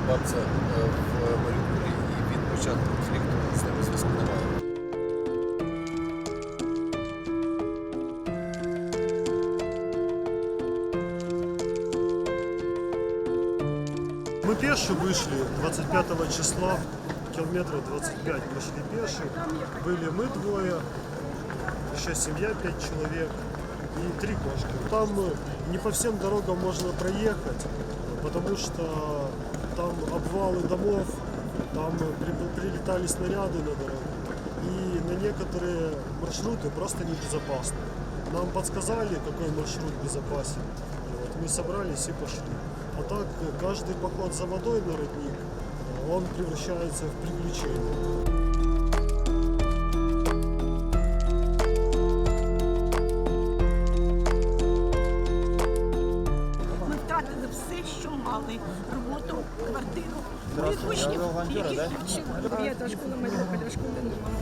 Батьки, брат, бабця е, в Маріуполі, і від початку конфлікту з ними зв'язку немає. Мы пешие вышли 25 числа, километра 25 пошли пешие. Были мы двое, еще семья 5 человек и три кошки. Там э, не по всем дорогам можно проехать, потому что там обвалы домов, там э, при- прилетали снаряды на дорогу. И на некоторые маршруты просто небезопасно. Нам подсказали, какой маршрут безопасен. И вот мы собрались и пошли. А так э, каждый поход за водой на родник, э, он превращается в приключение. Мали. Роботу, квартиру, моїх учнів, яких я вчила. П'ята школа Маріуполя, школи немає.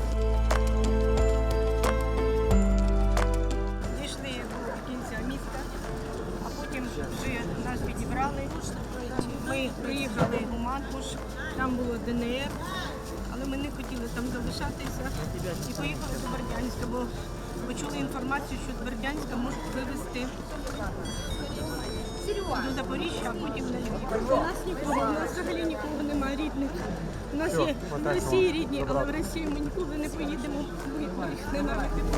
Дійшли до кінця міста, а потім вже нас підібрали. Ми приїхали у Манкуш, там було ДНР, але ми не хотіли там залишатися і поїхали до Бердянська, бо почули інформацію, що з Бердянська можуть вивезти до Запоріжжя, а потім на Львів. У нас нікого, у нас взагалі нікого немає рідних. У нас є в Росії рідні, але в Росію ми ніколи не поїдемо, бо їх ненавидимо.